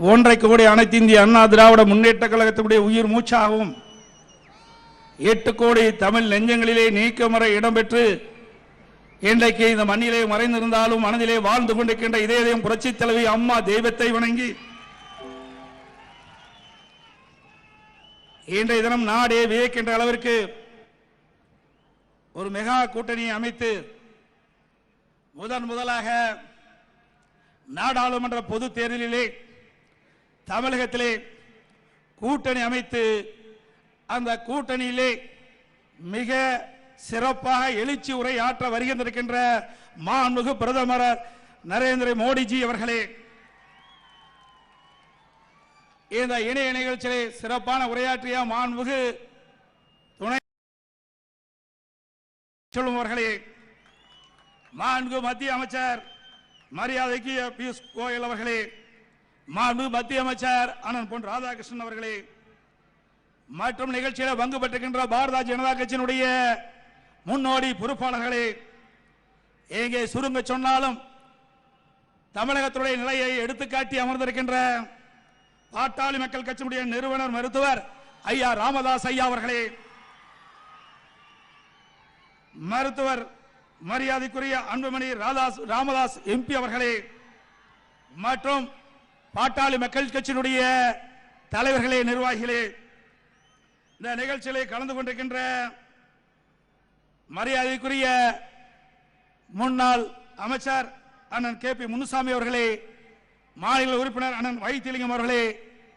ஒன்றை கோடி அனைத்து இந்திய அண்ணா திராவிட முன்னேற்ற கழகத்தினுடைய உயிர் மூச்சாகவும் எட்டு கோடி தமிழ் நெஞ்சங்களிலே நீக்கமர இடம்பெற்று இன்றைக்கு இந்த மண்ணிலே மறைந்திருந்தாலும் மனதிலே வாழ்ந்து கொண்டிருக்கின்ற இதயம் புரட்சி தலைவி அம்மா தெய்வத்தை வணங்கி இன்றைய தினம் நாடே வியக்கின்ற அளவிற்கு ஒரு மெகா கூட்டணியை அமைத்து முதன் முதலாக நாடாளுமன்ற பொது தேர்தலிலே தமிழகத்திலே கூட்டணி அமைத்து அந்த கூட்டணியிலே மிக சிறப்பாக எழுச்சி உரை ஆற்ற வருகின்றிருக்கின்ற மாண்புகு பிரதமர் நரேந்திர மோடிஜி அவர்களே இந்த இணைய நிகழ்ச்சியிலே சிறப்பான உரையாற்றிய மாண்புகு துணை சொல்லும் அவர்களே மாண்பு மத்திய அமைச்சர் மரியாதைக்கு பியூஷ் கோயல் அவர்களே மாண்பு மத்திய அமைச்சர் அனந்த் பொன் ராதாகிருஷ்ணன் அவர்களே மற்றும் நிகழ்ச்சியில் பங்கு பெற்றிருக்கின்ற பாரதிய ஜனதா கட்சியினுடைய முன்னோடி பொறுப்பாளர்களே எங்கே சுருங்க சொன்னாலும் தமிழகத்துடைய நிலையை எடுத்துக்காட்டி அமர்ந்திருக்கின்ற பாட்டாளி மக்கள் கட்சியினுடைய நிறுவனர் மருத்துவர் ஐயா ராமதாஸ் ஐயா அவர்களே மருத்துவர் மரியாதைக்குரிய அன்புமணி ராதாஸ் ராமதாஸ் எம்பி அவர்களே மற்றும் பாட்டாளி மக்கள் கட்சியினுடைய தலைவர்களே நிர்வாகிகளே இந்த நிகழ்ச்சியிலே கலந்து கொண்டிருக்கின்ற மரியாதைக்குரிய முன்னாள் அமைச்சர் அண்ணன் கே பி முனுசாமி அவர்களே மாநில உறுப்பினர் அண்ணன் வைத்திலிங்கம் அவர்களே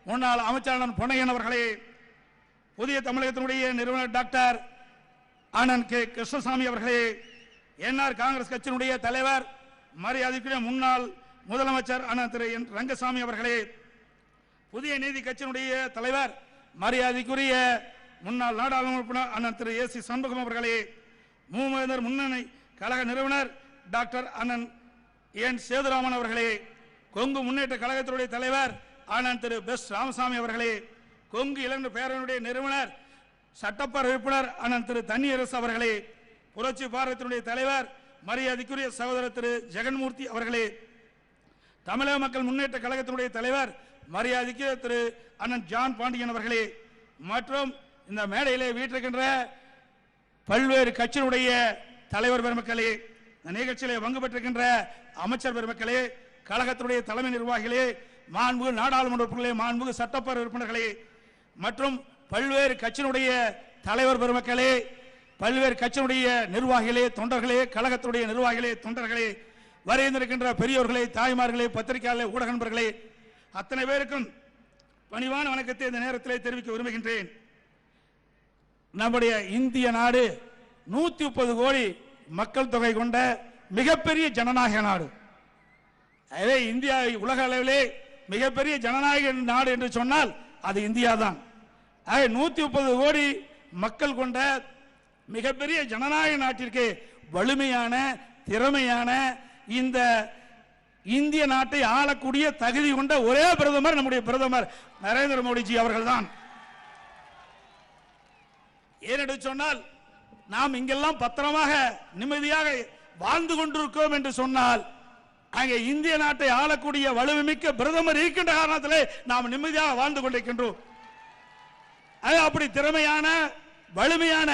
முன்னாள் அமைச்சர் அண்ணன் பொன்னையன் அவர்களே புதிய தமிழகத்தினுடைய நிறுவனர் டாக்டர் அண்ணன் கே கிருஷ்ணசாமி அவர்களே என்ஆர் காங்கிரஸ் கட்சியினுடைய தலைவர் மரியாதைக்குரிய முன்னாள் முதலமைச்சர் அண்ணன் திரு என் ரங்கசாமி அவர்களே புதிய நீதி கட்சியினுடைய தலைவர் மரியாதைக்குரிய முன்னாள் நாடாளுமன்ற உறுப்பினர் அண்ணன் திரு ஏ சி சண்முகம் அவர்களே மூவேந்தர் முன்னணி கழக நிறுவனர் டாக்டர் அண்ணன் என் சேதுராமன் அவர்களே கொங்கு முன்னேற்ற கழகத்தினுடைய தலைவர் அண்ணன் திரு பெஸ் ராமசாமி அவர்களே கொங்கு இளைஞர் பேரனுடைய நிறுவனர் சட்டப்பேரவை உறுப்பினர் அண்ணன் திரு தன்னியரசு அவர்களே புரட்சி பாரதத்தினுடைய தலைவர் மரியாதைக்குரிய சகோதரர் திரு ஜெகன்மூர்த்தி அவர்களே தமிழக மக்கள் முன்னேற்ற கழகத்தினுடைய தலைவர் மரியாதைக்கு திரு அண்ணன் ஜான் பாண்டியன் அவர்களே மற்றும் இந்த மேடையிலே வீட்டிருக்கின்ற பல்வேறு கட்சியினுடைய தலைவர் பெருமக்களே இந்த நிகழ்ச்சியிலே பங்கு பெற்றிருக்கின்ற அமைச்சர் பெருமக்களே கழகத்தினுடைய தலைமை நிர்வாகிகளே மாண்பு நாடாளுமன்ற உறுப்பினர்களே மாண்பு சட்டப்பேரவை உறுப்பினர்களே மற்றும் பல்வேறு கட்சியினுடைய தலைவர் பெருமக்களே பல்வேறு கட்சியினுடைய நிர்வாகிகளே தொண்டர்களே கழகத்தினுடைய நிர்வாகிகளே தொண்டர்களே வரைந்திருக்கின்ற பெரியோர்களே தாய்மார்களே பத்திரிகையாளர்களே ஊடக நண்பர்களே அத்தனை பேருக்கும் பணிவான வணக்கத்தை இந்த நேரத்திலே தெரிவிக்க விரும்புகின்றேன். நம்முடைய இந்திய நாடு நூத்தி முப்பது கோடி மக்கள் தொகை கொண்ட மிகப்பெரிய ஜனநாயக நாடு. அதே இந்தியா உலக அளவிலே மிகப்பெரிய ஜனநாயக நாடு என்று சொன்னால் அது இந்தியா தான் ஆக நூத்தி முப்பது கோடி மக்கள் கொண்ட மிகப்பெரிய ஜனநாயக நாட்டிற்கு வலிமையான திறமையான இந்த இந்திய நாட்டை ஆளக்கூடிய தகுதி கொண்ட ஒரே பிரதமர் நம்முடைய பிரதமர் நரேந்திர மோடிஜி அவர்கள் தான் ஏனென்று சொன்னால் நாம் இங்கெல்லாம் பத்திரமாக நிம்மதியாக வாழ்ந்து கொண்டிருக்கோம் என்று சொன்னால் அங்கே இந்திய நாட்டை ஆளக்கூடிய வலுமிக்க பிரதமர் இருக்கின்ற காரணத்திலே நாம் நிம்மதியாக வாழ்ந்து கொண்டிருக்கின்றோம். அது அப்படி திறமையான வலிமையான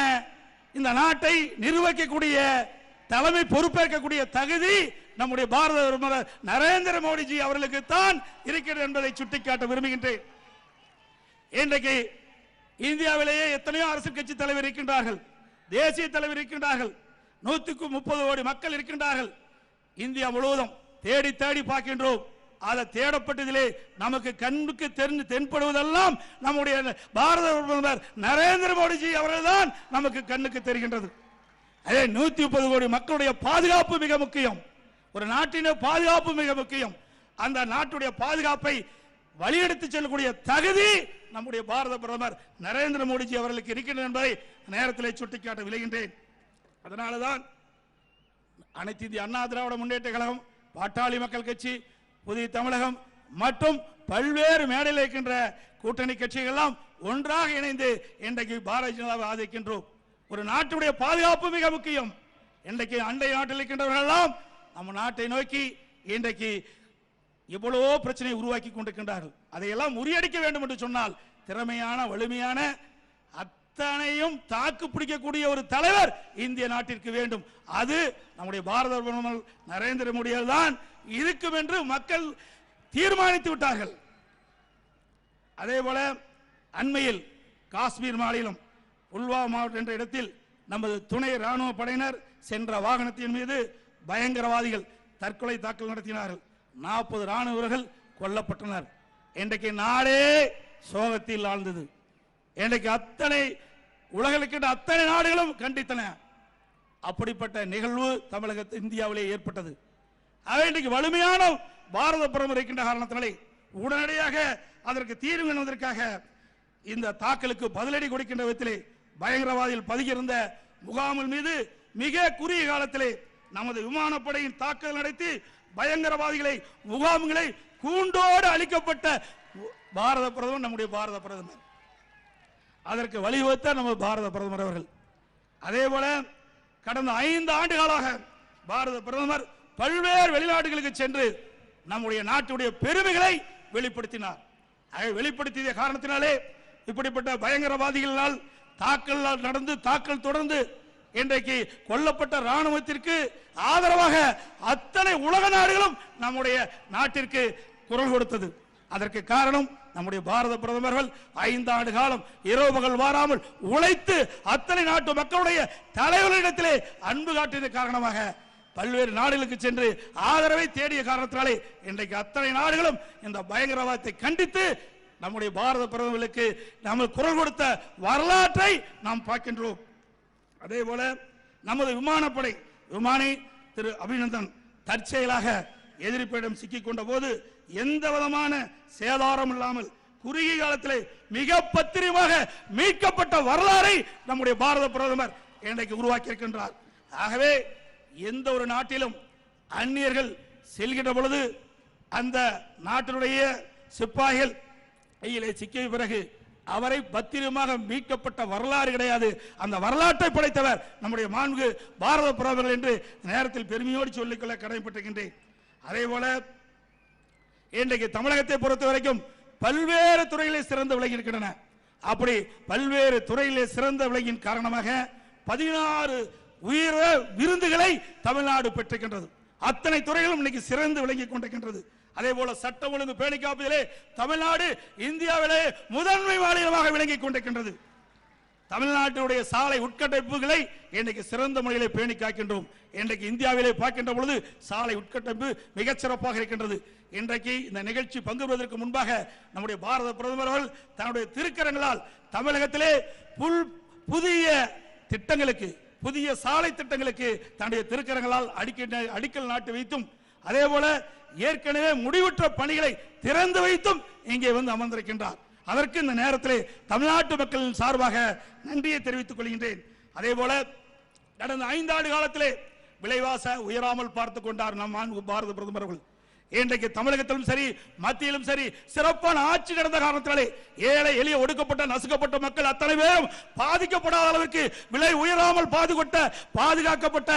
இந்த நாட்டை நிர்வகிக்கக்கூடிய தலைமை பொறுப்பேற்கக்கூடிய தகுதி நம்முடைய பாரத பிரதமர் நரேந்திர மோடிஜி அவர்களுக்கு தான் இருக்கிறது என்பதை சுட்டிக்காட்ட விரும்புகின்றேன். இன்றைக்கு இந்தியாவிலேயே எத்தனையோ அரசு கட்சி தலைவர் இருக்கின்றார்கள். தேசிய தலைவர் இருக்கின்றார்கள். நூற்றுக்கு முப்பது கோடி மக்கள் இருக்கின்றார்கள். இந்தியா முழுவதும் தேடி தேடி பார்க்கின்றோம். அதை தேடப்பட்டதிலே நமக்கு கண்ணுக்கு தெரிந்து தென்படுவதெல்லாம் நம்முடைய பாரத பிரதமர் நரேந்திர மோடிஜி அவர்கள் தான் நமக்கு கண்ணுக்கு தெரிகின்றது. அதே நூத்தி முப்பது கோடி மக்களுடைய பாதுகாப்பு மிக முக்கியம். ஒரு நாட்டின பாதுகாப்பு மிக முக்கியம். அந்த நாட்டுடைய பாதுகாப்பை வழியெடுத்து செல்லக்கூடிய தகுதி நம்முடைய பாரத பிரதமர் நரேந்திர மோடிஜி அவர்களுக்கு இருக்கின்றன என்பதை நேரத்திலே சுட்டிக்காட்ட விளைகின்றேன் அதனாலதான் அனைத்து இந்திய அண்ணா திராவிட முன்னேற்ற கழகம் பாட்டாளி மக்கள் கட்சி புதிய தமிழகம் மற்றும் பல்வேறு மேடையில் இருக்கின்ற கூட்டணி கட்சிகள் எல்லாம் ஒன்றாக இணைந்து இன்றைக்கு பாரதிய ஜனதாவை ஆதரிக்கின்றோம். ஒரு நாட்டுடைய பாதுகாப்பு மிக முக்கியம். இன்றைக்கு அண்டை நாட்டில் இருக்கின்றவர்கள் எல்லாம் நம்ம நாட்டை நோக்கி இன்றைக்கு எவ்வளவோ பிரச்சனையை உருவாக்கி கொண்டிருக்கின்றார்கள். அதையெல்லாம் முறியடிக்க வேண்டும் என்று சொன்னால் திறமையான வலிமையான அத்தனையும் தாக்கு பிடிக்கக்கூடிய ஒரு தலைவர் இந்திய நாட்டிற்கு வேண்டும். அது நம்முடைய பாரத பிரதமர் நரேந்திர மோடியால் தான் இருக்கும் என்று மக்கள் தீர்மானித்து விட்டார்கள். அதே போல அண்மையில் காஷ்மீர் மாநிலம் புல்வாமா மாவட்டம் என்ற இடத்தில் நமது துணை ராணுவ படையினர் சென்ற வாகனத்தின் மீது பயங்கரவாதிகள் தற்கொலை தாக்கல் நடத்தினார்கள். நாற்பது ராணுவ வீரர்கள் கொல்லப்பட்டனர். இன்றைக்கு நாடே சோகத்தில் ஆழ்ந்தது. இன்றைக்கு அத்தனை உலகில் அத்தனை நாடுகளும் கண்டித்தன. அப்படிப்பட்ட நிகழ்வு தமிழக இந்தியாவிலே ஏற்பட்டது. ஆக இன்றைக்கு வலிமையான பாரத புறம் இருக்கின்ற காரணத்தினாலே உடனடியாக அதற்கு தீர்வு என்பதற்காக இந்த தாக்கலுக்கு பதிலடி கொடுக்கின்ற விதத்திலே பயங்கரவாதிகள் பதுகியிருந்த முகாமில் மீது மிக குறுகிய காலத்திலே நமது விமானப்படையின் தாக்குதல் நடத்தி பயங்கரவாதிகளை முகாம்களை கூண்டோடு அளிக்கப்பட்ட பாரத பிரதமர் நம்முடைய பாரத பிரதமர். அதற்கு வழிவகுத்த நம்ம பாரத பிரதமர் அவர்கள். அதே போல கடந்த ஐந்து ஆண்டுகளாக பாரத பிரதமர் பல்வேறு வெளிநாடுகளுக்கு சென்று நம்முடைய நாட்டுடைய பெருமைகளை வெளிப்படுத்தினார். அதை வெளிப்படுத்திய காரணத்தினாலே இப்படிப்பட்ட பயங்கரவாதிகளால் தாக்கல் நடந்து தாக்கல் தொடர்ந்து இன்றைக்கு கொல்லப்பட்ட ராணுவத்திற்கு ஆதரவாக அத்தனை உலக நாடுகளும் நம்முடைய நாட்டிற்கு குரல் கொடுத்தது. அதற்கு காரணம் நம்முடைய பாரத பிரதமர்கள் ஐந்து ஆண்டு காலம் இரவு பகல் வாராமல் உழைத்து அத்தனை நாட்டு மக்களுடைய தலைவர்களிடத்திலே அன்பு காட்டியது காரணமாக பல்வேறு நாடுகளுக்கு சென்று ஆதரவை தேடிய காரணத்தினாலே இன்றைக்கு அத்தனை நாடுகளும் இந்த பயங்கரவாதத்தை கண்டித்து நம்முடைய பாரத பிரதமர்களுக்கு நம்ம குரல் கொடுத்த வரலாற்றை நாம் பார்க்கின்றோம். அதே போல நமது விமானப்படை விமானி திரு அபிநந்தன் தற்செயலாக எதிரிப்பிடம் சிக்கிக்கொண்ட போது எந்த விதமான சேதாரம் இல்லாமல் குறுகிய காலத்தில் மிக பத்திரமாக மீட்கப்பட்ட வரலாறை நம்முடைய பாரத பிரதமர் இன்றைக்கு உருவாக்கி இருக்கின்றார் ஆகவே எந்த ஒரு நாட்டிலும் அந்நியர்கள் செல்கின்ற பொழுது அந்த நாட்டினுடைய சிப்பாய்கள் கையிலே சிக்கிய பிறகு அவரை பத்திரமாக மீட்கப்பட்ட வரலாறு கிடையாது. அந்த வரலாற்றை படைத்தவர் நம்முடைய மாண்பு பாரத பிரதமர்கள் என்று நேரத்தில் பெருமையோடு சொல்லிக்கொள்ள கடமைப்பட்டிருக்கின்றேன். அதே போல இன்றைக்கு தமிழகத்தை பொறுத்த வரைக்கும் பல்வேறு துறைகளில் சிறந்து விளங்கியிருக்கின்றன. அப்படி பல்வேறு துறையிலே சிறந்த விலங்கின் காரணமாக பதினாறு உயிர விருந்துகளை தமிழ்நாடு பெற்றிருக்கின்றது. அத்தனை துறைகளும் இன்னைக்கு சிறந்து விளங்கிக் கொண்டிருக்கின்றது. அதே போல சட்டம் ஒழுங்கு பேணி காப்பதிலே தமிழ்நாடு இந்தியாவிலே முதன்மை மாநிலமாக விளங்கிக் கொண்டிருக்கின்றது. தமிழ்நாட்டினுடைய சாலை உட்கட்டமைப்புகளை இன்றைக்கு சிறந்த முறையிலே பேணி காக்கின்றோம். இன்றைக்கு இந்தியாவிலே பார்க்கின்ற பொழுது சாலை உட்கட்டமைப்பு மிகச் சிறப்பாக இருக்கின்றது. இன்றைக்கு இந்த நிகழ்ச்சி பங்கு பெறுவதற்கு முன்பாக நம்முடைய பாரத பிரதமர் அவர்கள் தன்னுடைய திருக்கரங்களால் தமிழகத்திலே புல் புதிய திட்டங்களுக்கு புதிய சாலை திட்டங்களுக்கு தன்னுடைய திருக்கரங்களால் அடிக்க அடிக்கல் நாட்டு வைத்தும் அதே போல ஏற்கனவே முடிவுற்ற பணிகளை திறந்து வைத்தும் இங்கே வந்து அமர்ந்திருக்கின்றார். அதற்கு இந்த நேரத்திலே தமிழ்நாட்டு மக்களின் சார்பாக நன்றியை தெரிவித்துக் கொள்கின்றேன். அதே போல கடந்த ஐந்தாண்டு காலத்திலே விலைவாச உயராமல் பார்த்துக் கொண்டார் நம் பாரத பிரதமர் இன்றைக்கு தமிழகத்திலும் சரி மத்தியிலும் சரி சிறப்பான ஆட்சி நடந்த காரணத்தினாலே ஏழை எளிய ஒடுக்கப்பட்ட நசுக்கப்பட்ட மக்கள் அத்தனை பேரும் பாதிக்கப்படாத அளவுக்கு விலை உயராமல் பாதுகொட்ட பாதுகாக்கப்பட்ட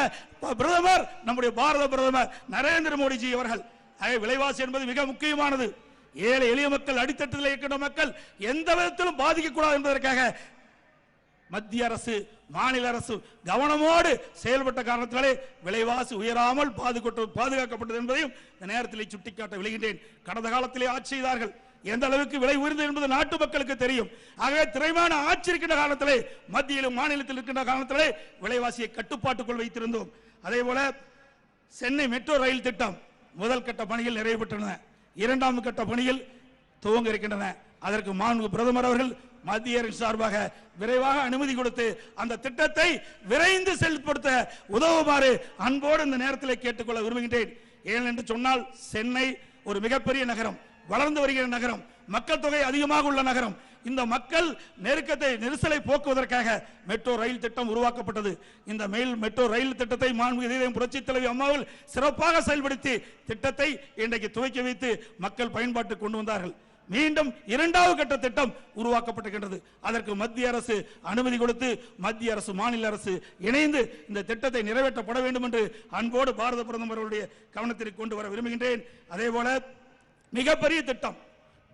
பிரதமர் நம்முடைய பாரத பிரதமர் நரேந்திர மோடிஜி அவர்கள். விலைவாசி என்பது மிக முக்கியமானது. ஏழை எளிய மக்கள் அடித்தட்டத்தில் இருக்கின்ற மக்கள் எந்த விதத்திலும் பாதிக்கக்கூடாது என்பதற்காக மத்திய அரசு மாநில அரசு கவனமோடு செயல்பட்ட காரணத்தினாலே விலைவாசி உயராமல் பாதுகாக்கப்பட்டது என்பதையும் இந்த நேரத்தில் சுட்டிக்காட்ட விளைகின்றேன் கடந்த காலத்திலே ஆட்சி செய்தார்கள். எந்த அளவுக்கு விலை உயர்ந்தது என்பது நாட்டு மக்களுக்கு தெரியும். ஆகவே திரைமான ஆட்சி இருக்கின்ற காலத்திலே மத்தியிலும் மாநிலத்தில் இருக்கின்ற காலத்திலே விலைவாசியை கட்டுப்பாட்டுக்குள் வைத்திருந்தோம். அதே போல சென்னை மெட்ரோ ரயில் திட்டம் முதல் கட்ட பணிகள் நிறைவு பெற்றன. இரண்டாம் கட்ட பணிகள் துவங்க இருக்கின்றன. அதற்கு மாண்பு பிரதமர் அவர்கள் மத்திய அரசு சார்பாக விரைவாக அனுமதி கொடுத்து அந்த திட்டத்தை விரைந்து செயல்படுத்த உதவுமாறு அன்போடு இந்த நேரத்தில் கேட்டுக்கொள்ள விரும்புகின்றேன். ஏனென்று சொன்னால் சென்னை ஒரு மிகப்பெரிய நகரம் வளர்ந்து வருகிற நகரம் மக்கள் தொகை அதிகமாக உள்ள நகரம். இந்த மக்கள் நெருக்கத்தை நெரிசலை போக்குவதற்காக மெட்ரோ ரயில் திட்டம் உருவாக்கப்பட்டது. இந்த மெயில் மெட்ரோ ரயில் திட்டத்தை மாண்பு புரட்சி தலைவி அம்மாவில் சிறப்பாக செயல்படுத்தி திட்டத்தை இன்றைக்கு துவக்கி வைத்து மக்கள் பயன்பாட்டுக்கு கொண்டு வந்தார்கள். மீண்டும் இரண்டாவது கட்ட திட்டம் உருவாக்கப்பட்டிருக்கின்றது. அதற்கு மத்திய அரசு அனுமதி கொடுத்து மத்திய அரசு மாநில அரசு இணைந்து இந்த திட்டத்தை நிறைவேற்றப்பட வேண்டும் என்று அன்போடு பாரத பிரதமர் அவருடைய கவனத்திற்கு கொண்டு வர விரும்புகின்றேன். அதே போல மிகப்பெரிய திட்டம்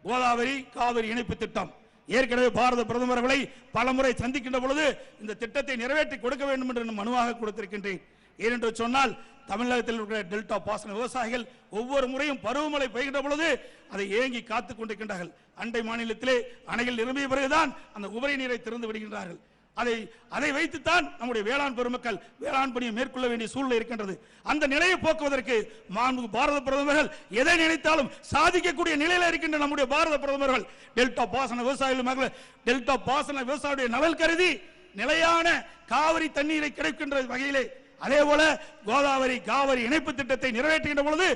கோதாவரி காவிரி இணைப்பு திட்டம். ஏற்கனவே பாரத பிரதமர்களை பலமுறை சந்திக்கின்ற பொழுது இந்த திட்டத்தை நிறைவேற்றி கொடுக்க வேண்டும் என்று மனுவாக கொடுத்திருக்கின்றேன். ஏனென்று சொன்னால் தமிழகத்தில் இருக்கிற டெல்டா பாசன விவசாயிகள் ஒவ்வொரு முறையும் பருவமழை பெய்கின்ற பொழுது அதை ஏங்கி காத்துக் கொண்டிருக்கின்றார்கள். அண்டை மாநிலத்திலே அணைகள் நிரம்பிய பிறகுதான் அந்த உபரி நீரை திறந்து விடுகின்றார்கள். அதை அதை வைத்துத்தான் நம்முடைய வேளாண் பெருமக்கள் வேளாண் பணியை மேற்கொள்ள வேண்டிய சூழ்நிலை இருக்கின்றது. அந்த நிலையை போக்குவதற்கு மாண்பு பாரத பிரதமர்கள் எதை நினைத்தாலும் சாதிக்கக்கூடிய நிலையில இருக்கின்ற நம்முடைய பாரத பிரதமர்கள். டெல்டா பாசன விவசாயிகள் மகள் டெல்டா பாசன விவசாயிய நலன் கருதி நிலையான காவிரி தண்ணீரை கிடைக்கின்ற வகையிலே அதே போல கோதாவரி காவிரி இணைப்பு திட்டத்தை நிறைவேற்றுகின்ற பொழுது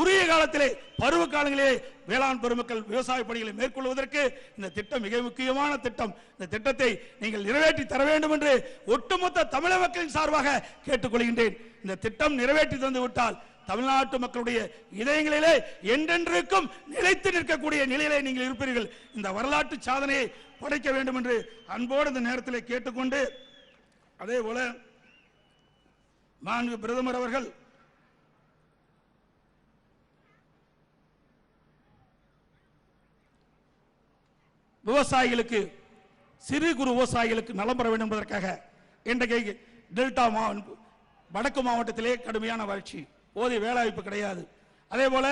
உரிய காலத்திலே பருவ காலங்களிலே வேளாண் பெருமக்கள் விவசாய பணிகளை மேற்கொள்வதற்கு இந்த திட்டம் மிக முக்கியமான திட்டம். இந்த திட்டத்தை நீங்கள் நிறைவேற்றி தர வேண்டும் என்று ஒட்டுமொத்த தமிழக மக்களின் சார்பாக கேட்டுக்கொள்கின்றேன். இந்த திட்டம் நிறைவேற்றி தந்து விட்டால் தமிழ்நாட்டு மக்களுடைய இதயங்களிலே என்றென்றைக்கும் நிலைத்து நிற்கக்கூடிய நிலையிலே நீங்கள் இருப்பீர்கள். இந்த வரலாற்று சாதனையை படைக்க வேண்டும் என்று அன்போடு இந்த நேரத்தில் கேட்டுக்கொண்டு அதே போல மாண்பு பிரதமர் அவர்கள். விவசாயிகளுக்கு சிறு குறு விவசாயிகளுக்கு நலம் பெற வேண்டும் என்பதற்காக இன்றைக்கு டெல்டா மாவட்ட வடக்கு மாவட்டத்திலே கடுமையான வறட்சி. போதிய வேலைவாய்ப்பு கிடையாது. அதே போல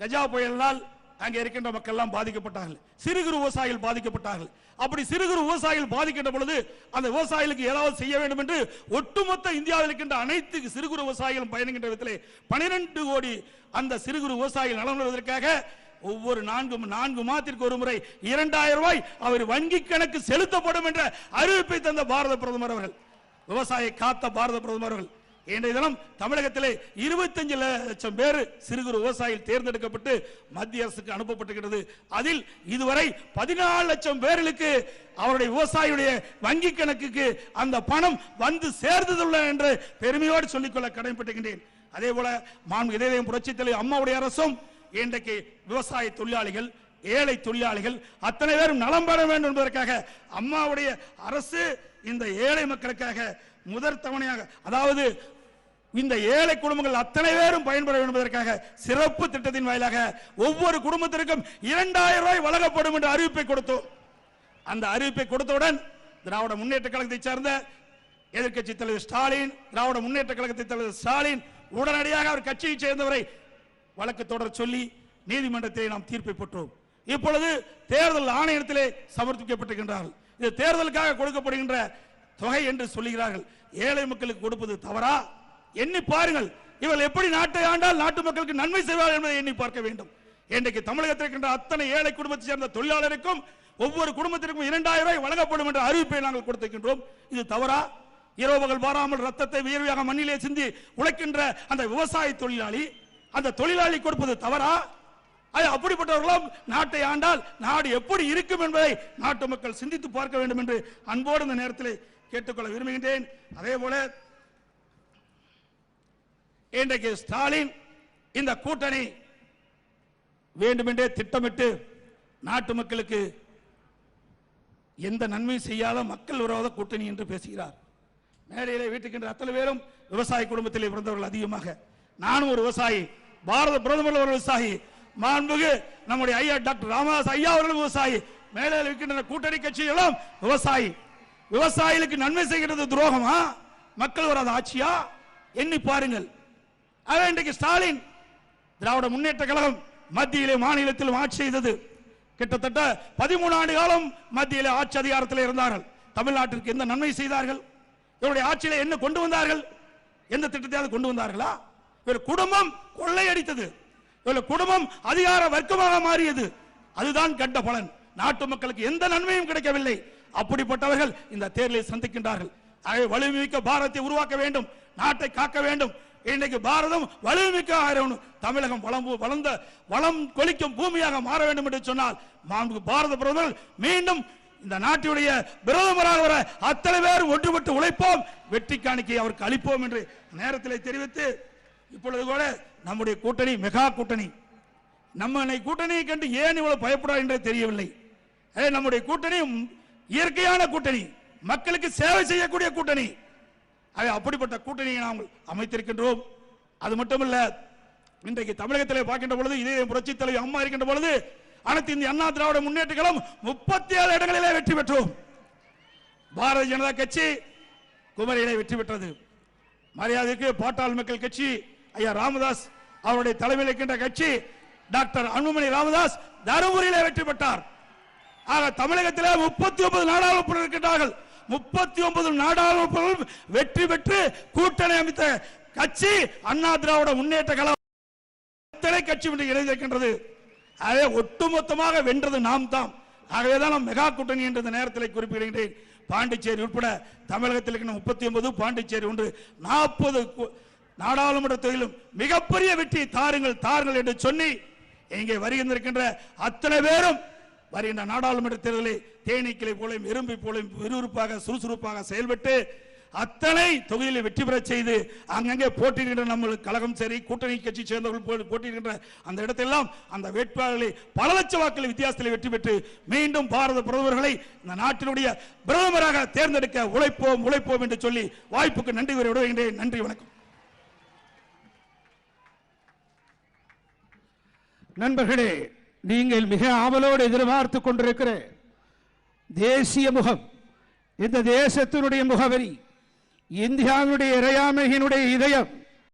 கஜா புயலினால் அங்கே இருக்கின்ற மக்கள் எல்லாம் பாதிக்கப்பட்டார்கள். சிறு குறு விவசாயிகள் பாதிக்கப்பட்டார்கள். அப்படி சிறு குறு விவசாயிகள் பாதிக்கின்ற பொழுது அந்த விவசாயிகளுக்கு ஏதாவது செய்ய வேண்டும் என்று ஒட்டுமொத்த இந்தியாவில் இருக்கின்ற அனைத்து சிறு குறு விவசாயிகளும் பயணிக்கின்ற விதத்திலே பனிரெண்டு கோடி அந்த சிறு குறு விவசாயிகள் நலம் ஒவ்வொரு நான்கு நான்கு மாதத்திற்கு ஒரு முறை இரண்டாயிரம் ரூபாய் அவர் வங்கி கணக்கு செலுத்தப்படும் என்ற அறிவிப்பை தந்த பாரத பிரதமர் அவர்கள். விவசாயி காத்த பாரத பிரதமர் அவர்கள். இன்றைய தினம் தமிழகத்திலே இருபத்தஞ்சு லட்சம் பேர் சிறு குறு விவசாயிகள் தேர்ந்தெடுக்கப்பட்டு மத்திய அரசுக்கு அனுப்பப்பட்டிருக்கிறது. அதில் இதுவரை பதினாலு லட்சம் பேர்களுக்கு அவருடைய விவசாயியுடைய வங்கி கணக்குக்கு அந்த பணம் வந்து சேர்ந்ததுள்ள என்று பெருமையோடு சொல்லிக்கொள்ள கடமைப்பட்டுகின்றேன் அதே போல மாண்பு இதயம் புரட்சித் தலைவர் அம்மாவுடைய அரசும் இன்றைக்கு விவசாய தொழிலாளிகள் ஏழை தொழிலாளிகள் அத்தனை பேரும் நலம் பெற வேண்டும் என்பதற்காக அம்மாவுடைய அரசு இந்த ஏழை மக்களுக்காக முதற் தவணையாக அதாவது இந்த ஏழை குடும்பங்கள் அத்தனை பேரும் பயன்பெற என்பதற்காக சிறப்பு திட்டத்தின் வாயிலாக ஒவ்வொரு குடும்பத்திற்கும் இரண்டாயிரம் ரூபாய் வழங்கப்படும் என்ற அறிவிப்பை கொடுத்தோம். அந்த அறிவிப்பை கொடுத்தவுடன் திராவிட முன்னேற்ற கழகத்தை சேர்ந்த எதிர்க்கட்சி தலைவர் ஸ்டாலின் திராவிட முன்னேற்ற கழகத்தை தலைவர் ஸ்டாலின் உடனடியாக அவர் கட்சியை சேர்ந்தவரை வழக்கு தொடர சொல்லி நீதிமன்றத்திலே நாம் தீர்ப்பை பெற்றோம். இப்பொழுது தேர்தல் ஆணையத்திலே சமர்ப்பிக்கப்பட்டிருக்கின்றார்கள். இது தேர்தலுக்காக கொடுக்கப்படுகின்ற தொகை என்று சொல்லுகிறார்கள். ஏழை மக்களுக்கு கொடுப்பது தவறா? எண்ணி பாருங்கள். இவர்கள் எப்படி நாட்டை ஆண்டால் நாட்டு மக்களுக்கு நன்மை செய்வார்கள் என்பதை எண்ணி பார்க்க வேண்டும். இன்றைக்கு தமிழகத்தில் இருக்கின்ற அத்தனை ஏழை குடும்பத்தை சேர்ந்த தொழிலாளருக்கும் ஒவ்வொரு குடும்பத்திற்கும் இரண்டாயிரம் ரூபாய் வழங்கப்படும் என்ற அறிவிப்பை நாங்கள் கொடுத்திருக்கின்றோம். இது தவறா? இரவு பகல் பாராமல் ரத்தத்தை வியர்வையாக மண்ணிலே சிந்தி உழைக்கின்ற அந்த விவசாய தொழிலாளி அந்த தொழிலாளி கொடுப்பது தவறா? அது அப்படிப்பட்டவர்களும் நாட்டை ஆண்டால் நாடு எப்படி இருக்கும் என்பதை நாட்டு மக்கள் சிந்தித்து பார்க்க வேண்டும் என்று அன்போடு இந்த நேரத்தில் கேட்டுக்கொள்ள விரும்புகின்றேன். அதே போல இன்றைக்கு ஸ்டாலின் இந்த கூட்டணி வேண்டுமென்றே திட்டமிட்டு நாட்டு மக்களுக்கு எந்த நன்மையும் செய்யாத மக்கள் விரோத கூட்டணி என்று பேசுகிறார். மேடையிலே வீட்டுக்கின்ற அத்தனை பேரும் விவசாய குடும்பத்திலே பிறந்தவர்கள் அதிகமாக. நானும் ஒரு விவசாயி பாரத பிரதமர் ஒரு விவசாயி மாண்புகு நம்முடைய ஐயா டாக்டர் ராமதாஸ் ஐயா அவர்களும் விவசாயி. மேலே இருக்கின்ற கூட்டணி கட்சிகளும் விவசாயி. விவசாயிகளுக்கு நன்மை செய்கிறது துரோகமா? மக்கள் வராத ஆட்சியா? எண்ணி பாருங்கள். ஆக இன்றைக்கு ஸ்டாலின் திராவிட முன்னேற்ற கழகம் மத்தியிலே மாநிலத்திலும் ஆட்சி செய்தது. கிட்டத்தட்ட பதிமூணு ஆண்டு காலம் மத்தியிலே ஆட்சி அதிகாரத்தில் இருந்தார்கள். தமிழ்நாட்டிற்கு எந்த நன்மை செய்தார்கள்? இவருடைய ஆட்சியில என்ன கொண்டு வந்தார்கள்? எந்த திட்டத்தையாவது கொண்டு வந்தார்களா? இவர் குடும்பம் கொள்ளையடித்தது. இவர் குடும்பம் அதிகார வர்க்கமாக மாறியது. அதுதான் கண்ட பலன். நாட்டு மக்களுக்கு எந்த நன்மையும் கிடைக்கவில்லை. அப்படிப்பட்டவர்கள் இந்த தேர்தலை சந்திக்கின்றார்கள். வலிமிக்க பாரத்தை உருவாக்க வேண்டும். நாட்டை காக்க வேண்டும். இன்றைக்கு பாரதம் வலிமிக்க ஆயிரம் தமிழகம் வளம் வளர்ந்த வளம் கொளிக்கும் பூமியாக மாற வேண்டும் என்று சொன்னால் மாண்பு பாரத பிரதமர் மீண்டும் இந்த நாட்டுடைய பிரதமராக வர அத்தனை பேர் ஒன்றுபட்டு உழைப்போம் வெற்றி காணிக்கை அவருக்கு அளிப்போம் என்று நேரத்தில் தெரிவித்து இப்பொழுது கூட நம்முடைய கூட்டணி மெகா கூட்டணி. நம்ம கூட்டணியை கண்டு ஏன் இவ்வளவு பயப்படா என்றே தெரியவில்லை. நம்முடைய கூட்டணி இயற்கையான கூட்டணி மக்களுக்கு சேவை செய்யக்கூடிய கூட்டணி. அப்படிப்பட்ட கூட்டணியை நாம் அமைத்திருக்கின்றோம். அது மட்டுமல்ல இன்றைக்கு தமிழகத்திலே பார்க்கின்ற பொழுது இதே புரட்சி தலைவி அம்மா இருக்கின்ற பொழுது அனைத்து இந்திய அண்ணா திராவிட முன்னேற்றங்களும் முப்பத்தி ஏழு இடங்களிலே வெற்றி பெற்றோம். பாரதிய ஜனதா கட்சி குமரியிலே வெற்றி பெற்றது. மரியாதைக்கு பாட்டாள் மக்கள் கட்சி ஐயா ராமதாஸ் அவருடைய தலைமையில் இருக்கின்ற கட்சி டாக்டர் அன்புமணி ராமதாஸ் தருமபுரியிலே வெற்றி பெற்றார். ஆக தமிழகத்திலே முப்பத்தி ஒன்பது நாடாளுமன்ற இருக்கின்றார்கள். முப்பத்தி ஒன்பது நாடாளுமன்ற வெற்றி பெற்று கூட்டணி அமைத்த கட்சி அண்ணா திராவிட முன்னேற்ற கழகம் கட்சி என்று இணைந்திருக்கின்றது? அதே ஒட்டுமொத்தமாக வென்றது நாம் தான் ஆகவேதான் நாம் மெகா கூட்டணி என்ற இந்த நேரத்தில் குறிப்பிடுகின்றேன். பாண்டிச்சேரி உட்பட தமிழகத்தில் இருக்கின்ற முப்பத்தி ஒன்பது பாண்டிச்சேரி ஒன்று நாற்பது நாடாளுமன்ற தொகுதியிலும் மிகப்பெரிய வெற்றி தாருங்கள் தாருங்கள் என்று சொல்லி இங்கே வருகின்றிருக்கின்ற அத்தனை பேரும் வருகின்ற நாடாளுமன்ற தேர்தலில் தேனீக்களை போலையும் எறும்பை போலையும் விறுவிறுப்பாக சுறுசுறுப்பாக செயல்பட்டு அத்தனை தொகுதியில் வெற்றி பெறச் செய்து அங்கங்கே போட்டியிடுகின்ற நம்ம கழகம் சரி கூட்டணி கட்சி சேர்ந்தவர்கள் போட்டியிடுகின்ற அந்த இடத்தெல்லாம் அந்த வேட்பாளர்களை பல லட்ச வாக்கள் வித்தியாசத்தில் வெற்றி பெற்று மீண்டும் பாரத பிரதமர்களை இந்த நாட்டினுடைய பிரதமராக தேர்ந்தெடுக்க உழைப்போம் உழைப்போம் என்று சொல்லி வாய்ப்புக்கு நன்றி கூறி விடுகின்றேன் நன்றி வணக்கம். நண்பர்களே நீங்கள் மிக ஆவலோடு எதிர்பார்த்து கொண்டிருக்கிற தேசிய முகம் இந்த தேசத்தினுடைய முகவரி இந்தியாவினுடைய இறையாமையினுடைய இதயம்